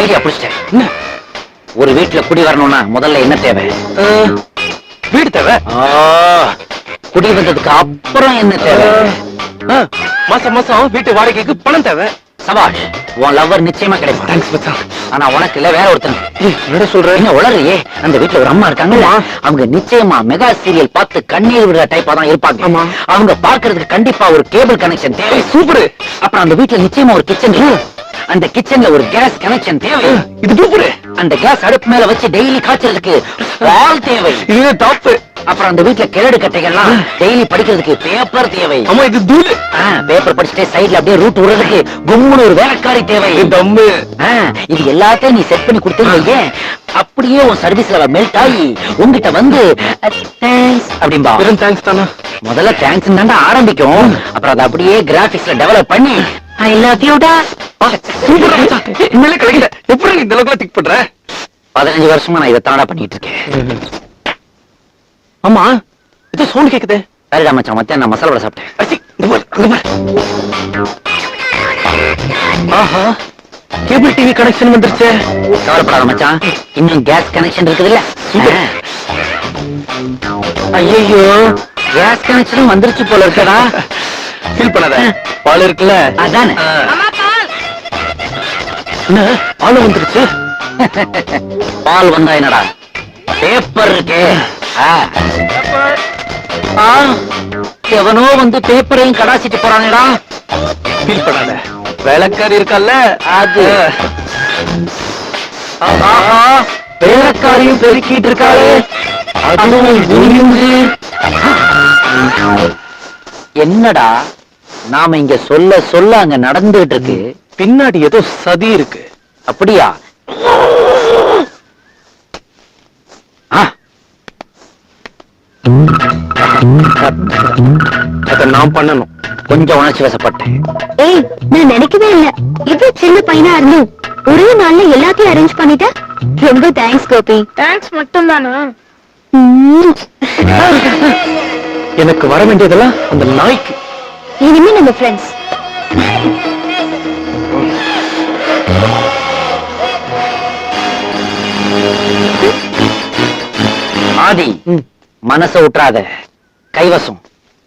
Idea பிடிச்சிட்டேன் என்ன? ஒரு வீட்டுல குடி வரணும்னா முதல்ல என்ன தேவை? வீடு தேவை. குடி வந்ததுக்கு அப்புறம் என்ன தேவை? மாசம் மாசம் வீட்டு வாடகைக்கு பணம் தேவை. சபாஷ் உன் லவ்வர் நிச்சயமா கிடைப்பான். தேங்க்ஸ் மச்சான். ஆனா உனக்கு இல்ல வேற ஒருத்தன். ஏய், என்னடா சொல்ற? என்ன உளறியே? அந்த வீட்டுல ஒரு அம்மா இருக்காங்கல்ல ஆமா. அவங்க நிச்சயமா மெகா சீரியல் பார்த்து கண்ணீர் விடுற டைப்பா தான் இருப்பாங்க. அவங்க பார்க்கிறதுக்கு கண்டிப்பா ஒரு கேபிள் கனெக்ஷன் தேவை. சூப்பர். அப்புறம் அந்த வீட்டுல நிச்சயமா ஒரு கிச்சன் அந்த கிச்சன்ல ஒரு கேஸ் கனெக்ஷன் தேவை. இது சூப்பர் அந்த கேஸ் அடுப்பு மேல வச்சு டெய்லி காய்ச்சறதுக்கு பால் தேவை. இது டாப் அப்புறம் அந்த வீட்டுல கிழடு கட்டைகள்லாம் டெய்லி படிக்கிறதுக்கு பேப்பர் தேவை. ஆமா இது தூளு. பேப்பர் படிச்சுட்டே சைடுல அப்படியே ரூட் விடுறதுக்கு கும்முன்னு ஒரு வேலைக்காரி தேவை. தம்மு. இது எல்லாத்தையும் நீ செட் பண்ணி கொடுத்தீங்க அப்படியே உன் சர்வீஸ்ல மெல்ட் ஆகி உன்கிட்ட வந்து தேங்க்ஸ் அப்படிம்பா. வெறும் தேங்க்ஸ் தானா? முதல்ல தேங்க்ஸ் தாண்டா ஆரம்பிக்கும். அப்புறம் அதை அப்படியே கிராபிக்ஸ்ல டெவலப் பண்ணி ஐ லவ் சூப்பர் மச்சான். உண்மையிலே கிடைக்கல. எப்படி இந்த அளவுக்கு திக் பண்ற? பதினஞ்சு வருஷமா நான் இதை தாண்டா பண்ணிட்டு இருக்கேன். ஆமா. ஏதோ சவுண்ட் கேக்குதே. சரிடா மச்சான் மத்தியானம் நான் மசாலா வடை சாப்பிட்டேன். ஆஹா. கேபிள் டிவி கனெக்ஷன் வந்துருச்சே. கவலைப்படாத மச்சான் இன்னும் கேஸ் கனெக்ஷன் இருக்குதுல்ல? ஐயோ கேஸ் கனெக்ஷனும் வந்துருச்சு போல இருக்கடா. ஃபீல் பண்ணாத. பால் இருக்குல்ல? அதானே. பால். வந்துருச்சு? பால் வந்தா என்னடா? பேப்பர் இருக்கே. ஆ. ஆ, எவனோ வந்து பேப்பரையும் கடாசிட்டு போறானேடா. ஃபீல் பண்ணாத. வேலைக்காரி இருக்கல்ல அது. ஆஹா வேலைக்காரியும் பெருக்கிட்டு இருக்காளே. அதுவும். என்னடா நாம இங்க சொல்ல சொல்ல அங்க நடந்துகிட்டு இருக்கு? பின்னாடி ஏதோ சதி இருக்கு. அப்படியா? ஆ, அத நான் பண்ணணும். கொஞ்சம் உணர்ச்சி வசப்பட்டேன். ஏய் நான் நினைக்கவே இல்ல. இவ்வளவு சின்ன பையனா இருந்தும் ஒரே நாள்ல எல்லாத்தையும் அரேஞ்ச் பண்ணிட்ட? ரொம்ப தேங்க்ஸ் கோபி. தேங்க்ஸ் மட்டும் தானா எனக்கு வர வேண்டியதெல்லாம் அந்த நாய்க்கு. இனிமே நம்ம ஃப்ரெண்ட்ஸ் ஆதி மனச விட்டுறாத கைவசம்.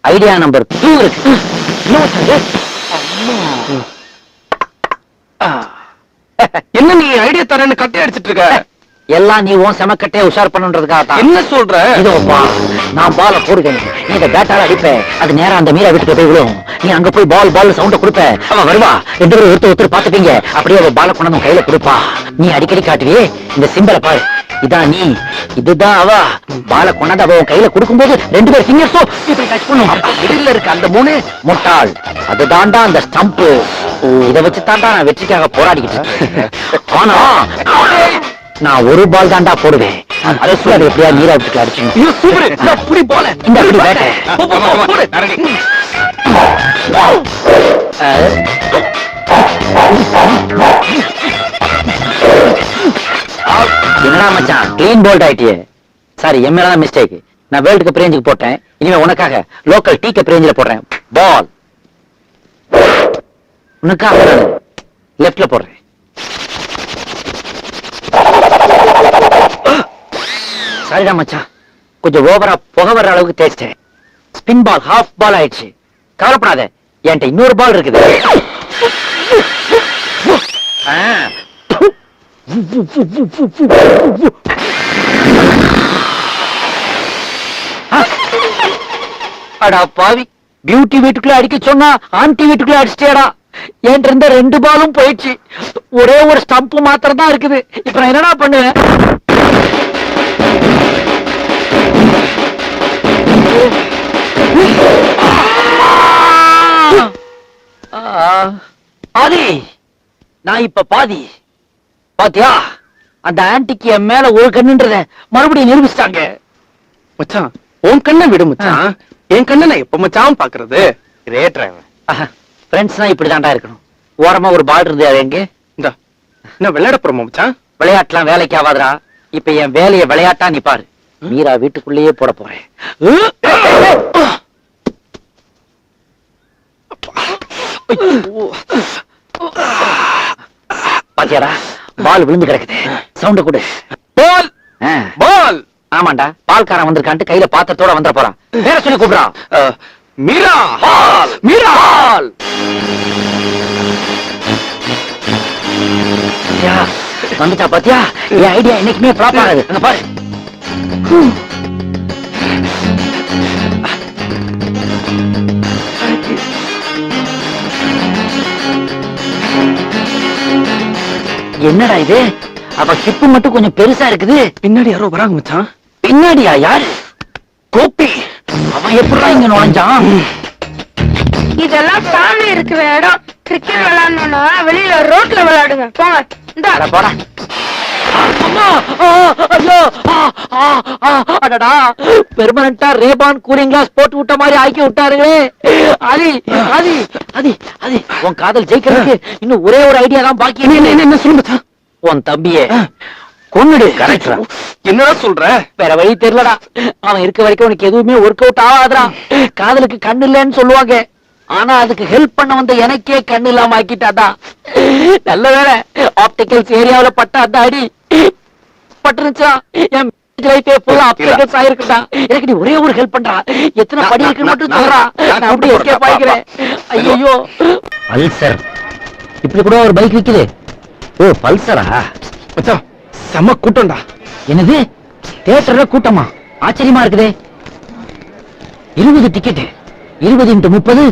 ஐடியா நம்பர் டூ இருக்கு. என்ன நீ ஐடியா தரேன்னு கட்டை அடிச்சிட்டு இருக்க? எல்லாம் நீ உன் செமக்கட்டே உஷார் பண்ணுன்றதுக்காக என்ன சொல்ற? இதோ பா நான் பால போடுவேன் நீ இந்த பேட்டால அடிப்ப. அது நேரா அந்த மீரா வீட்டுக்கு போய் விழும். நீ அங்க போய் பால் பால் சவுண்ட கொடுப்ப. அவன் வருவா. ரெண்டு பேரும் ஒருத்தர் ஒருத்தர் பாத்துப்பீங்க அப்படியே அவ பால கொண்டு வந்து கையில கொடுப்பா. நீ அடிக்கடி காட்டுவியே இந்த சிம்பலை பாரு. இதான் நீ. இதுதான் அவ. பால கொண்டாந்து அவ கையில கொடுக்கும்போது ரெண்டு பேர் ஃபிங்கர்ஸும் இப்படி டச் பண்ணும். மிடில்ல இருக்க அந்த மூணு முட்டாள். அதுதான்டா அந்த ஸ்டம்ப் இத வச்சு தாண்டா நான் வெற்றிக்காக போராடிக்கிட்டு இருக்கேன். ஆனா நான் ஒரு பால் தாண்டா போடுவேன். அதை அதை எப்படியா நீரா வீட்டுக்கு அடிச்சிடணும். ஐயோ சூப்பர். அப்படி போல. இந்த அப்படி பேட்டை. போ, போ, போ, போடு. என்னடா மச்சான் க்ளீன் போல்ட் ஆயிட்டியே. சாரி என் மேல மிஸ்டேக் நான் வேர்ல்டு கப் ரேஞ்சுக்கு போட்டேன். இனிமே உனக்காக லோக்கல் டீ கப் ரேஞ்சில போடுறேன். பால் உனக்காக லெஃப்ட்ல போடுறேன். சரிதான் மச்சான். கொஞ்சம் ஓவரா புகை வர்ற அளவுக்கு தேய்ச்சிட்டேன் ஸ்பின் பால் ஹாஃப் பால் ஆயிடுச்சு. கவலைப்படாத. என்கிட்ட இன்னொரு பால் இருக்குது. அடா பாவி. பியூட்டி வீட்டுக்குள்ள அடிக்க சொன்னா ஆன்டி வீட்டுக்குள்ள அடிச்சிட்டேடா என்கிட்ட இருந்த ரெண்டு பாலும் போயிடுச்சு. ஒரே ஒரு ஸ்டம்ப் மாத்திரம் தான் இருக்குது. இப்ப நான் என்னடா பண்ணுவேன்? பாதி. நான் இப்ப பாதி. பாத்தியா? அந்த ஆன்டிக்கு என் மேல ஒரு கண்ணுன்றத மறுபடியும் நிரூபிச்சிட்டாங்க. மச்சான் உன் கண்ணை விடு மச்சான். என் கண்ணை நான் எப்ப மச்சான் பாக்குறது கிரேட் ஃப்ரெண்ட்ஸ்னா இப்படி தாண்டா இருக்கணும். ஓரமா ஒரு பால் இருந்து எங்க? இந்த. என்ன விளையாட போறோமா மச்சான்? விளையாட்டுலாம் வேலைக்கு ஆகாதுடா. இப்ப என் வேலையை விளையாட்டா பாரு. மீரா வீட்டுக்குள்ளேயே போட போறேன். பாத்தியாடா பால் விழுந்து கிடக்குது. சவுண்ட கொடு. பால்? பால்? ஆமாண்டா பால்காரன் வந்திருக்கான்ட்டு கையில பாத்திரத்தோட வந்துட போறான். பேர சொல்லி கூப்பிடுறான் மீரா? வந்துட்டா பாத்தியா? என் ஐடியா என்னைக்குமே ஃபிளாப் ஆகாது. அங்க பாரு. என்னடா இது? அவ ஹிப்பு மட்டும் கொஞ்சம் பெருசா இருக்குது. பின்னாடி யாரோ வராங்க மச்சான். பின்னாடியா யாரு? கோப்பி அவன் எப்படிடா இங்க நுழைஞ்சான்? இதெல்லாம் ஃபேமிலி இருக்கிற இடம். கிரிக்கெட் விளையாடணும்னா வெளியில ரோட்ல விளையாடுங்க. போங்க. இந்த. போடா. அடடா. பெர்மனண்டா ரேபான் கூலிங் கிளாஸ் போட்டு விட்ட மாதிரி ஆக்கி விட்டாருங்களே. அதி அதி அதி அதி உன் காதல் ஜெயிக்கிறதுக்கு இன்னும் ஒரே ஒரு ஐடியா தான் பாக்கி என்ன என்ன என்ன சொல்லு மச்சான்? உன் தம்பியே கொன்னுடு. கரெக்டா என்னடா சொல்ற? வேற வழி தெரியலடா. அவன் இருக்க வரைக்கும் உனக்கு எதுவுமே ஒர்க் அவுட் ஆகாதுடா. காதலுக்கு கண்ணு இல்லைன்னு சொல்லுவாங்க. ஆனா அதுக்கு ஹெல்ப் பண்ண வந்த எனக்கே கண்ணு இல்லாம ஆக்கிட்டாடா நல்ல வேலை ஆப்டிகல்ஸ் ஏரியாவுல பட்ட அந்த அடி பட்டுருச்சா என் லைஃபே ஃபுல்லா ஆப்டிகல்ஸ் ஆயிருக்குடா எனக்கு நீ ஒரே ஒரு ஹெல்ப் பண்றா. எத்தனை படி நான், இருக்குன்னு மட்டும் நான், சொல்றா. நான் நான் அப்படியே கூப்பிட்டு எஸ்கேப் ஆகிக்கிறேன் ஐயோ பல்சர் இப்படி கூட ஒரு பைக் விக்குது. ஓ பல்சரா? மச்சான் செம கூட்டம்டா. என்னது? தியேட்டர்ல கூட்டமா? ஆச்சரியமா இருக்குதே. இருபது டிக்கெட் இருபது இன்ட்டு முப்பது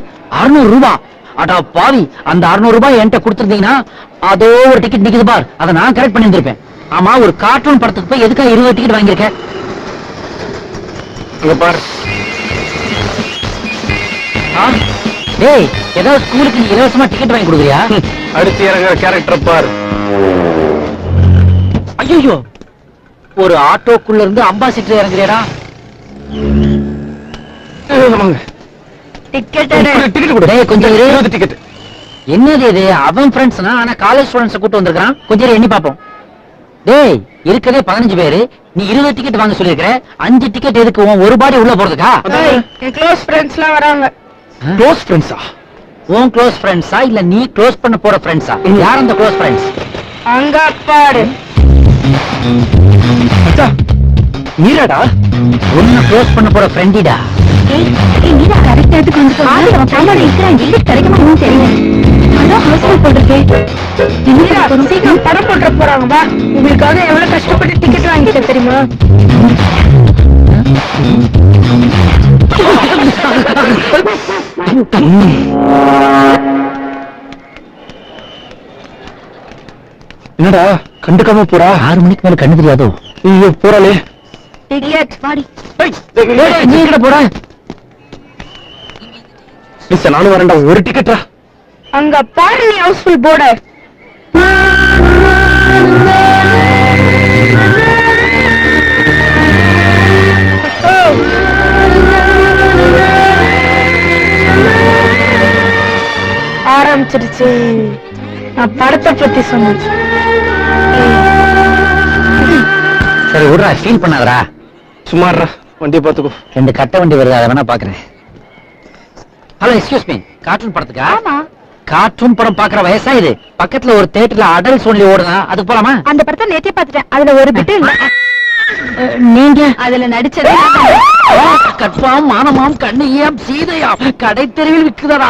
அறுநூறு ரூபாய் அடா பாவி அந்த அறுநூறு ரூபாய் என்கிட்ட கொடுத்திருந்தீங்கன்னா அதோ ஒரு டிக்கெட் நிக்குது பார். அதை நான் கரெக்ட் பண்ணி இருந்திருப்பேன் ஆமா ஒரு கார்ட்டூன் படத்துக்கு போய் எதுக்காக இருபது டிக்கெட் வாங்கியிருக்க? இங்க பாரு. ஏதாவது ஸ்கூலுக்கு இலவசமா டிக்கெட் வாங்கி கொடுக்குறியா? அடுத்து இறங்குற கேரக்டர் பாரு. ஐயோ ஒரு ஆட்டோக்குள்ள இருந்து அம்பாசிடர் இறங்குறியாடா? கொஞ்சம் என்னது இது? அவன் ஃப்ரெண்ட்ஸ்னா ஆனா காலேஜ் ஸ்டூடெண்ட்ஸ் கூட்டு வந்திருக்கான் கொஞ்சம் எண்ணி பாப்போம் டேய் இருக்கதே பதினஞ்சு பேரு. நீ இருபது டிக்கெட் வாங்க சொல்லிருக்கிற அஞ்சு டிக்கெட் எதுக்கு? உன் ஒரு பாடி உள்ள போறதுக்கா? க்ளோஸ் ஃப்ரெண்ட்ஸ் எல்லாம் வராங்க. க்ளோஸ் ஃப்ரெண்ட்ஸா உன் க்ளோஸ் ஃப்ரெண்ட்ஸா இல்ல நீ க்ளோஸ் பண்ண போற ஃப்ரெண்ட்ஸா யார் அந்த க்ளோஸ் ஃப்ரெண்ட்ஸ் அங்க பாரு மச்சான் மீராடா உன்னை க்ளோஸ் பண்ண போற ஃப்ரெண்டிடா நீதா கரெக்ட் எடுத்து கொண்டு போய் அவன் பையனோட இருக்கிறான். எங்க கிடைக்குமா தெரியல. அதான் போட்டிருக்கேன் சீக்கிரம் படம் போட்டுற போறாங்க பா உங்களுக்காக எவ்வளவு கஷ்டப்பட்டு டிக்கெட் வாங்கிட்டேன் தெரியுமா? என்னடா கண்டுக்காம போறா? ஆறு மணிக்கு மேல கண்ணு தெரியாதோ? ஐயோ போறாளே. டிக்கெட் வாடி. நீ எங்கட போற? மிஸ் நானும் வரேன்டா. ஒரு டிக்கெட்டா அங்க பாரு நீ ஹவுஸ்ஃபுல் போர்டு ஆரம்பிச்சிருச்சு நான் படத்தை பத்தி சொன்னேன். சரி விடுறா ஃபீல் பண்ணாதடா. சுமார்ரா வண்டியை பாத்துக்கோ ரெண்டு கட்ட வண்டி வருது அதை வேணா பாக்குறேன் ஹலோ எக்ஸ்கியூஸ் மீ கார்ட்டூன் படத்துக்கா? கார்ட்டூன் படம் பாக்குற வயசா இது. பக்கத்துல ஒரு தியேட்டர்ல அடல்ட்ஸ் ஒன்லி ஓடுதா அதுக்கு போலாமா? அந்த படத்தை நேத்தே பார்த்துட்டேன். அதுல ஒரு பிட்டு இல்ல. நீங்க? அதுல நடிச்சது கட்பாம் மானமாம் கண்ணியாம் சீதையாம். கடை தெருவில் விக்குதடா.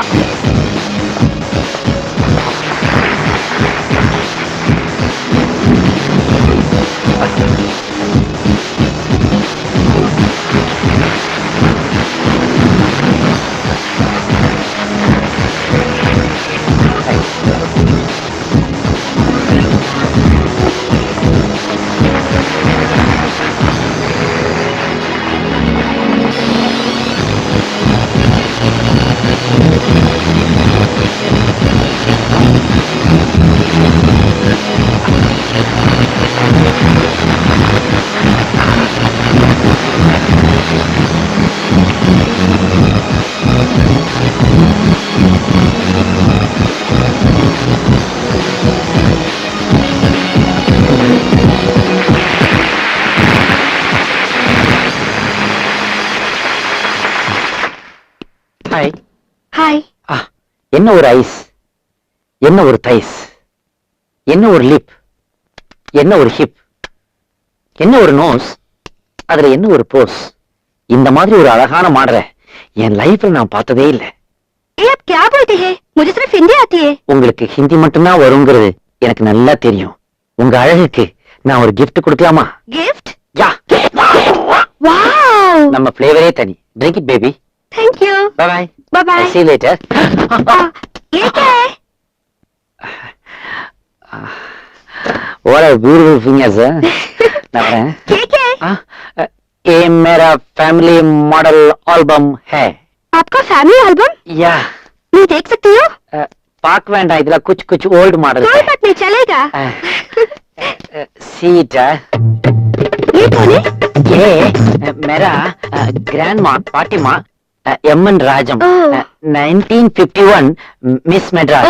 என்ன ஒரு ஐஸ்? என்ன ஒரு தைஸ்? என்ன ஒரு லிப் என்ன ஒரு ஹிப் என்ன ஒரு நோஸ் அதுல என்ன ஒரு போஸ் இந்த மாதிரி ஒரு அழகான மாடலை என் லைஃப்ல நான் பார்த்ததே இல்லை. உங்களுக்கு ஹிந்தி மட்டும்தான் வருங்கிறது எனக்கு நல்லா தெரியும். உங்க அழகுக்கு நான் ஒரு கிஃப்ட் கொடுக்கலாமா? கிஃப்ட் யா நம்ம பிளேவரே தனி. Drink it baby thank you bye bye bye see later ये क्या है व्हाट अ ब्यूटीफुल फिंगर्स ना है ये क्या है ये मेरा फैमिली मॉडल एल्बम है। आपका फैमिली एल्बम या मैं देख सकती हूँ। पाक ना इधर कुछ कुछ ओल्ड मॉडल कोई बात नहीं चलेगा। सीटा ये कौन है? ये मेरा ग्रैंडमा पार्टी माँ M N Rajam 1951 miss Madras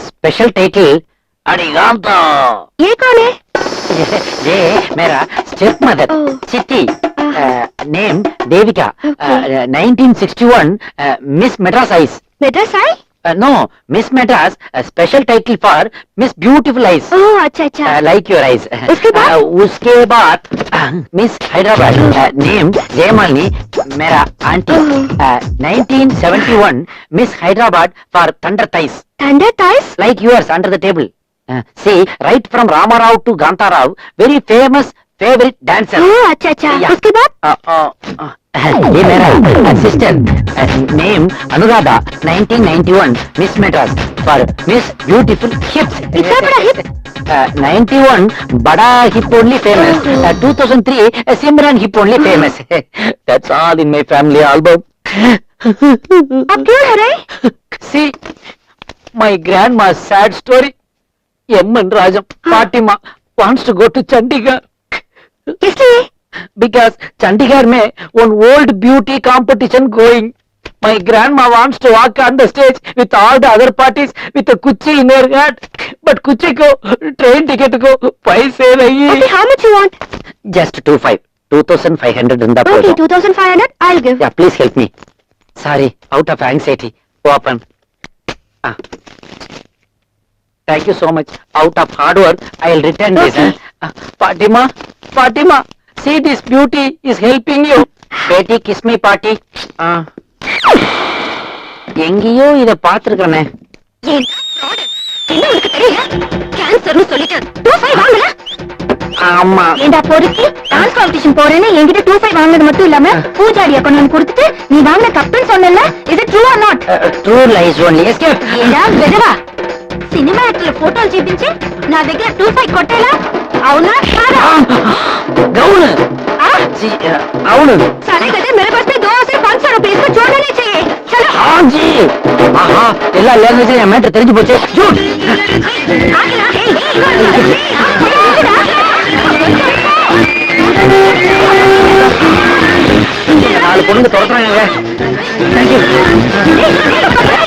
special title अड़िगाम तो ये कौन है? ये मेरा step mother Chitti name Devika 1961 miss Madras eyes Madras I know miss Madras special title for miss beautiful eyes अच्छा अच्छा लाइक योर आइस उसके बाद उसके बाद miss Hyderabad name Jayamali Mera aunty. Nineteen seventy one miss Hyderabad for thunder thighs thunder thighs like yours under the table see right from Rama Rao to Kantha Rao very famous favourite dancer అచ్చా అచ్చా. ये मेरा assistant name uh, Anuradha 1991 miss Madras for miss beautiful hips इतना बड़ा hip 91 uh, बड़ा hip only famous 2003 Simran hip only famous that's all in my family album अब क्यों हो रहे सी my grandma's sad story. M. N. Rajam, huh? Fatima, wants to go to Chandigarh. इसलिए? because Chandigarh mein one world beauty competition going. My grandma wants to walk on the stage with all the other parties with a kuchi in her hand. But kuchi ko train ticket ko paise nahi. Okay, how much you want? Just two five. 2500 இருந்தா போதும் okay 2500 i'll give yeah please help me sorry out of anxiety open ah thank you so much out of hard work i'll return okay. this ah, fatima fatima see this beauty is helping you. Betty, kiss me, party. Ah. எங்கேயோ இத பாத்துருக்கனே என்ன உனக்கு தெரியல கேன்சர்னு சொல்லிட்டு two five வாங்கல ஆமா ஏண்டா பொறுக்கி டான்ஸ் காம்படிஷன் போறேன்னு என்கிட்ட டூ ஃபைவ் வாங்கினது மட்டும் இல்லாம பூஜாடிய கொண்டு வந்து கொடுத்துட்டு நீ வாங்கின தப்புன்னு சொன்னல இது true or not true lies only escape ఏడా వెదవా సినిమా యాక్టర్ల ఫోటోలు చూపించి నా దగ్గర టూ ఫైవ్ కొట్టేలా అవునా కాదా గౌను ఆ? అవును సరే కదా मेरे पास में दो से पाँच सौ रुपए इसको छोड़ना नहीं चाहिए चलो ஆஜி ஆஹா எல்லா லாங்குவேஜ் என் மேட்டர் தெரிஞ்சு போச்சு ஜூட் ஆகலா ஏய் ஏய் நாலு பொண்ணுங்க துரத்துறாங்க தேங்க்யூ ஏய்